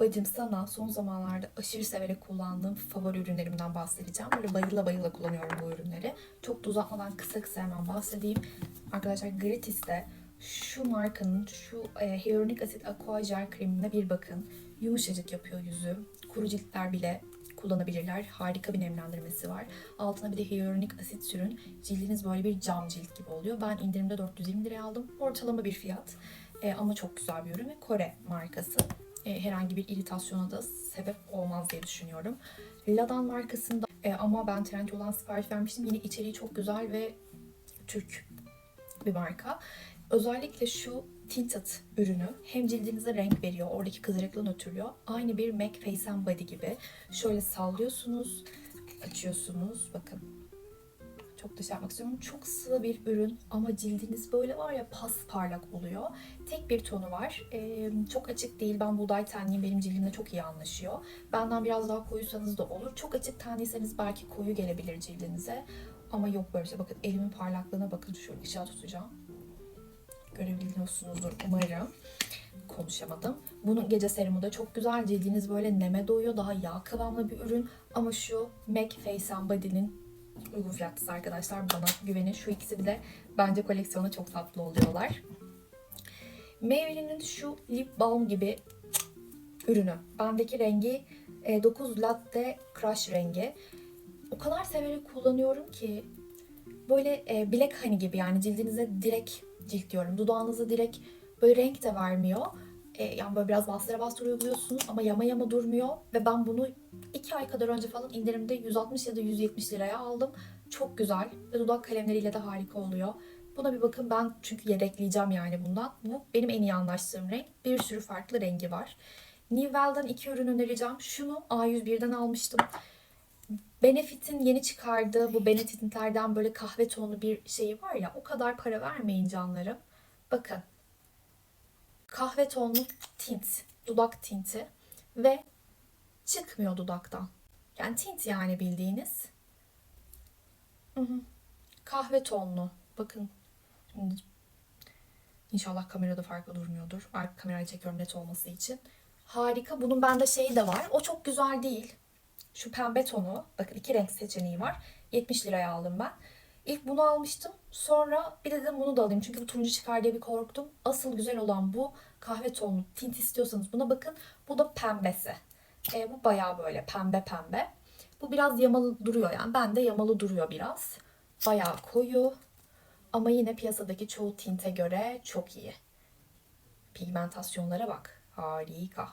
Bacım sana son zamanlarda aşırı severek kullandığım favori ürünlerimden bahsedeceğim. Böyle bayıla bayıla kullanıyorum bu ürünleri. Çok da uzatmadan kısa kısa hemen bahsedeyim. Arkadaşlar Gratis'te şu markanın şu e, hyaluronik asit aqua gel kremine bir bakın. Yumuşacık yapıyor yüzü. Kuru ciltler bile kullanabilirler. Harika bir nemlendirmesi var. Altına bir de hyaluronik asit sürün. Cildiniz böyle bir cam cilt gibi oluyor. Ben indirimde 420 liraya aldım. Ortalama bir fiyat. E, ama çok güzel bir ürün ve Kore markası. E, herhangi bir iritasyona da sebep olmaz diye düşünüyorum. Ladan markasında e, ama ben Trendyol'dan sipariş vermiştim. Yine içeriği çok güzel ve Türk bir marka. Özellikle şu Tinted ürünü hem cildinize renk veriyor, oradaki kızarıklığı nötrlüyor. Aynı bir MAC Face and Body gibi. Şöyle sallıyorsunuz, açıyorsunuz. Bakın yapmak istiyorum. Çok sıvı bir ürün ama cildiniz böyle var ya pas parlak oluyor. Tek bir tonu var. Ee, çok açık değil. Ben buğday tenliyim. Benim cildimle çok iyi anlaşıyor. Benden biraz daha koyusanız da olur. Çok açık tenliyseniz belki koyu gelebilir cildinize. Ama yok böyle şey. Bakın elimin parlaklığına bakın. Şöyle ışığa tutacağım. Görebiliyorsunuzdur umarım. Konuşamadım. Bunun gece serumu da çok güzel. Cildiniz böyle neme doyuyor. Daha yağ kıvamlı bir ürün. Ama şu MAC Face and Body'nin uygun fiyatlısı arkadaşlar. Bana güvenin. Şu ikisi bir de bence koleksiyona çok tatlı oluyorlar. Maybelline'in şu lip balm gibi ürünü. Bendeki rengi e, 9 Latte Crush rengi. O kadar severek kullanıyorum ki böyle e, Black Honey gibi yani cildinize direkt cilt diyorum. Dudağınıza direkt böyle renk de vermiyor. E, yani böyle biraz bastıra bastıra uyguluyorsunuz ama yama yama durmuyor. Ve ben bunu 2 ay kadar önce falan indirimde 160 ya da 170 liraya aldım. Çok güzel ve dudak kalemleriyle de harika oluyor. Buna bir bakın ben çünkü yedekleyeceğim yani bundan. Bu benim en iyi anlaştığım renk. Bir sürü farklı rengi var. Nivell'dan iki ürün önereceğim. Şunu A101'den almıştım. Benefit'in yeni çıkardığı bu Benefit'lerden böyle kahve tonlu bir şeyi var ya o kadar para vermeyin canlarım. Bakın kahve tonlu tint, dudak tinti ve çıkmıyor dudaktan. Yani tint yani bildiğiniz. Kahve tonlu. Bakın inşallah kamerada farklı durmuyordur. Arka kamerayı çekiyorum net olması için. Harika. Bunun bende şeyi de var. O çok güzel değil. Şu pembe tonu. Bakın iki renk seçeneği var. 70 liraya aldım ben. İlk bunu almıştım. Sonra bir de dedim bunu da alayım. Çünkü bu turuncu çıkar diye bir korktum. Asıl güzel olan bu kahve tonlu. Tint istiyorsanız buna bakın. Bu da pembesi. E, bu bayağı böyle pembe pembe. Bu biraz yamalı duruyor yani. Bende yamalı duruyor biraz. Bayağı koyu. Ama yine piyasadaki çoğu tinte göre çok iyi. Pigmentasyonlara bak. Harika.